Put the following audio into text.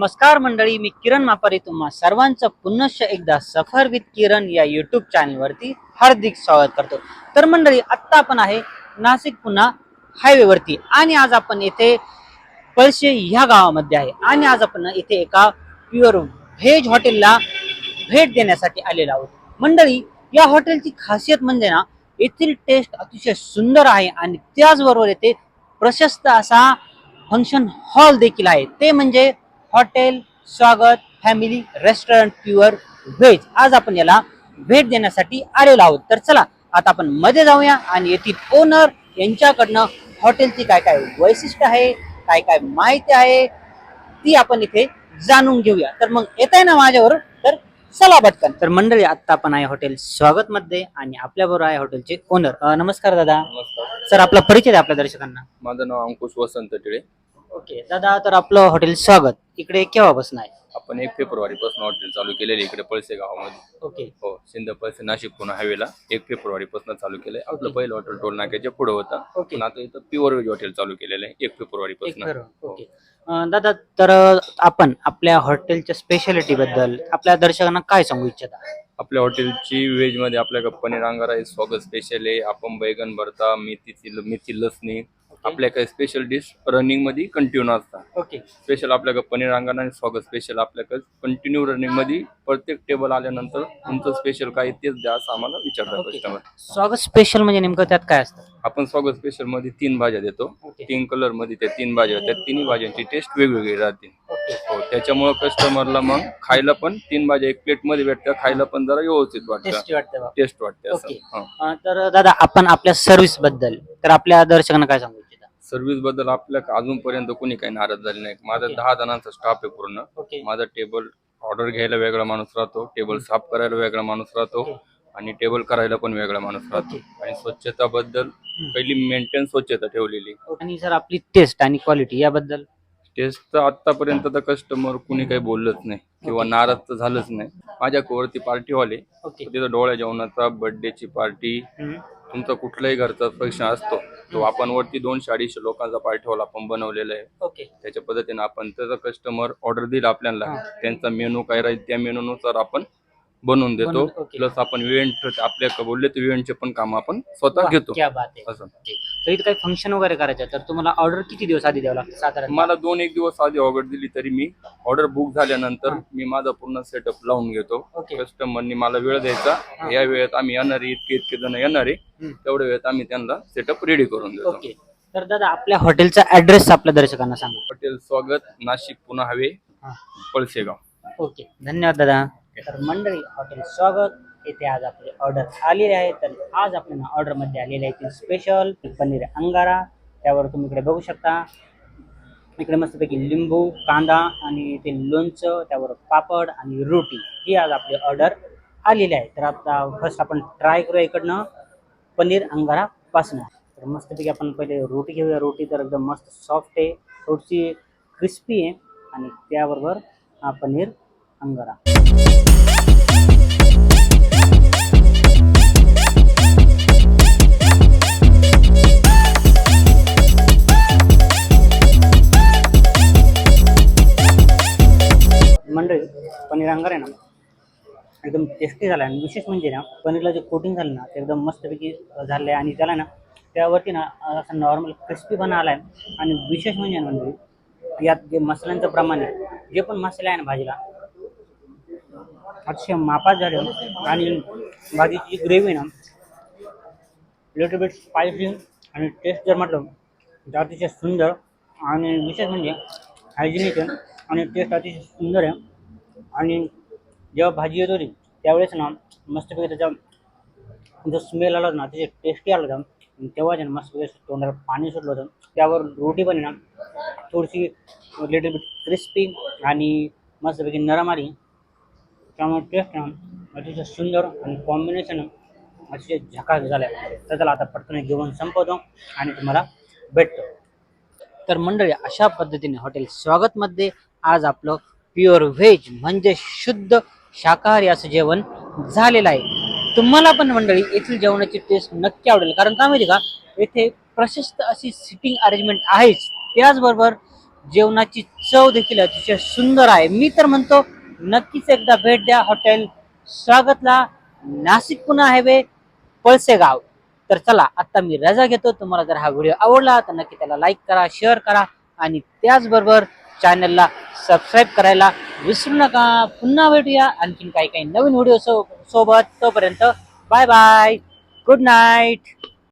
नमस्कार मंडळी मी किरण मापारी तुम्हा सर्वांचं पुनश्च एकदा सफर विथ किरण या युट्यूब चॅनलवरती हार्दिक स्वागत करतो. तर मंडळी आत्ता आपण आहे नाशिक पुन्हा हायवेवरती आणि आज आपण येथे पळशे ह्या गावामध्ये आहे. आणि आज आपण इथे एका प्युअर व्हेज हॉटेलला भेट देण्यासाठी आलेलो आहोत. मंडळी या हॉटेलची खासियत म्हणजे ना येथील टेस्ट अतिशय सुंदर आहे आणि त्याचबरोबर येथे प्रशस्त असा फंक्शन हॉल देखील आहे. ते म्हणजे हॉटेल स्वागत फॅमिली रेस्टॉरंट प्युअर व्हेज. आज आपण याला भेट देण्यासाठी आलेलो आहोत. तर चला आता आपण मध्ये जाऊया आणि येथील ओनर यांच्याकडनं हॉटेलची काय काय वैशिष्ट्य आहे काय काय माहिती आहे ती आपण इथे जाणून घेऊया. तर मग येत आहे ना माझ्यावर तर चला पटकन. तर मंडळी आता आपण आहे हॉटेल स्वागत मध्ये आणि आपल्याबरोबर आहे हॉटेलचे ओनर नमस्कार दादा. नमस्कार. सर आपला परिचय द्या आपल्या दर्शकांना. माझं नाव अंकुश वसंत टिळे. ओके. दादा तर आपलं हॉटेल स्वागत. इकडे केव्हापासून आहे? आपण एक फेब्रुवारी पासून हॉटेल चालू केलेले इकडे पळसे गावामध्ये. ओके. हो सिंध पळसे नाशिक पुणे हायवेला एक फेब्रुवारी पासून चालू केलंय. आपलं. पहिलं हॉटेल टोल नाक्याच्या पुढे होतं. ओके. पण आता इथं प्युअर व्हेज हॉटेल चालू केलेलं आहे. एक फेब्रुवारी एक पासून बरोबर. ओके. अं, दादा तर आपण आपल्या हॉटेलच्या स्पेशालिटी बद्दल आपल्या दर्शकांना काय सांगू इच्छिता? आपल्या हॉटेलची व्हेजमध्ये आपल्याकडे पनीर अंगारा स्वागत स्पेशल आहे. आपण बैगन भरता मेथीची मेथी लसणी आपल्याकडे स्पेशल डिश रनिंगमध्ये कंटिन्यू असतात ओके. स्पेशल आपल्याकडे पनीर अंगारा आणि स्वागत स्पेशल आपल्याकडे कंटिन्यू रनिंगमध्ये प्रत्येक टेबल आल्यानंतर तुमचं स्पेशल काय तेच द्या असं आम्हाला विचारतात. कस्टमर स्वागत स्पेशल म्हणजे नेमकं त्यात काय असतं? आपण स्वागत स्पेशलमध्ये तीन भाज्या देतो. तीन कलरमध्ये त्या तीन भाज्या त्या तिन्ही भाज्यांची टेस्ट वेगवेगळी राहते. हो त्याच्यामुळे कस्टमरला मग खायला पण तीन भाज्या एक प्लेटमध्ये भेटतं खायला पण जरा व्यवस्थित वाटतं. टेस्टी वाटतं असं. तर दादा आपण आपल्या सर्व्हिसबद्दल तर आपल्या दर्शकांना काय सांगू? इच्छिता सर्व्हिसबद्दल आपल्या अजूनपर्यंत कोणी काही नाराज झाले नाही माझा. दहा जणांचा स्टाफ आहे पूर्ण. ओके माझा टेबल ऑर्डर घ्यायला वेगळा माणूस राहतो. टेबल साफ करायला वेगळा माणूस राहतो. आणि टेबल करायला पण वेगळा माणूस राहतो. आणि स्वच्छता बद्दल पहिली मेंटेन स्वच्छता ठेवलेली. आणि सर आपली टेस्ट आणि क्वालिटी याबद्दल? टेस्ट तर आतापर्यंत तर कस्टमर कुणी काही बोललंच नाही. किंवा नाराज तर झालंच नाही. माझ्या कोवरती पार्टी ओके तिथं डोळ्या जेवणाचा बर्थडेची पार्टी हम्म. तुमचा कुठलाही घरचा फंक्शन असतो. तो आपण वरती दोनशे अडीचशे लोकांचा हॉल आपण बनवलेला आहे. ओके. त्याच्या पद्धतीने आपण त्याचा कस्टमर ऑर्डर दिला आपल्याला. त्यांचा मेनू काय राहील त्या मेनूनुसार आपण बनवून देतो. बनवून-. प्लस आपण इव्हेंट आपल्या बोलले तर इव्हेंटचे पण काम आपण स्वतः घेतो. क्या बात आहे. असं. ओके. तर इथं काही फंक्शन वगैरे करायचं आहे, तर तुम्हाला ऑर्डर किती दिवस आधी द्यावं लागतं साधारण? मला दोन एक दिवस आधी ऑर्डर दिली तरी मी. ऑर्डर बुक झाल्यानंतर मी माझा पूर्ण सेटअप लावून घेतो. कस्टमरनी मला वेळ द्यायचा. या वेळेत आम्ही येणार आहे इतके इतके जण येणार. आहे. तेवढ्या वेळेत आम्ही त्यांना सेटअप रेडी करून देतो. ओके. तर दादा आपल्या हॉटेलचा ऍड्रेस आपल्या दर्शकांना सांगा. हॉटेल स्वागत नाशिक पुणे हवे हा. पळसेगाव. ओके. धन्यवाद दादा. तर मंडळी हॉटेल स्वागत. येथे आज आपले ऑर्डर आलेले आहे तर आज आपल्याला ऑर्डरमध्ये आलेले आहे स्पेशल पनीर अंगारा. त्यावर तुम्ही इकडे बघू शकता. इकडे मस्तपैकी लिंबू कांदा आणि ते लोणचं त्यावर पापड आणि रोटी ही आज आपली ऑर्डर आलेली आहे तर आता फर्स्ट आपण ट्राय करूया इकडनं पनीर अंगारा पासनं. तर मस्तपैकी आपण पहिले रोटी घेऊया. रोटी तर एकदम मस्त सॉफ्ट आहे. थोडीशी क्रिस्पी आहे. आणि त्याबरोबर हा पनीर अंगारा. पनीर अंगार आहे ना एकदम टेस्टी झाला आणि विशेष म्हणजे ना पनीरला जे कोटिंग झालं ना ते एकदम मस्तपैकी झालं आहे आणि त्याला ना त्यावरती ना असं नॉर्मल क्रिस्पीपणा आला आहे आणि विशेष म्हणजे ना म्हणजे यात जे मसाल्यांचं प्रमाण आहे जे पण मसाले आहे ना भाजीला अतिशय मापात झाले. आणि भाजीची ग्रेव्ही ना लिटल बिट स्पायसी आणि टेस्ट जर म्हटलं तर अतिशय सुंदर. आणि विशेष म्हणजे हायजिनिक आहे. आणि टेस्ट अतिशय सुंदर आहे. आणि जेव्हा भाजी येत होती त्यावेळेस ना मस्तपैकी त्याचा जो स्मेल आला होता ना त्याचे टेस्टी आला होता. तेव्हा जे ना मस्तपैकी तोंडाला पाणी सुटलं होतं. त्यावर रोटी पण ना थोडीशी लिटल बिट क्रिस्पी आणि मस्तपैकी नरम आली. त्यामुळे टेस्ट ना अतिशय सुंदर आणि कॉम्बिनेशन अतिशय झकास झालं आहे तर त्याला आता पटकन जेवण संपवतो आणि तुम्हाला भेटतो. तर मंडळी अशा पद्धतीने हॉटेल स्वागतमध्ये आज आपलं प्युअर व्हेज म्हणजे शुद्ध शाकाहारी असं जेवण झालेलं आहे. तुम्हाला पण मंडळी येथील जेवणाची टेस्ट नक्की आवडेल. कारण का माहिती का? येथे प्रशस्त अशी सिटिंग अरेंजमेंट आहेच. त्याचबरोबर जेवणाची चव देखील अतिशय सुंदर आहे. मी तर म्हणतो नक्कीच एकदा भेट द्या हॉटेल स्वागतला. नाशिक पुणे हायवे पळसेगाव. तर चला आता मी रजा घेतो. तुम्हाला जर हा व्हिडिओ आवडला तर नक्की त्याला लाईक करा शेअर करा. आणि त्याचबरोबर चॅनलला सबस्क्राईब करायला विसरू नका. पुन्हा भेटूया. आणखीन काही काही नवीन व्हिडिओ सो सोबत तोपर्यंत बाय बाय गुड नाईट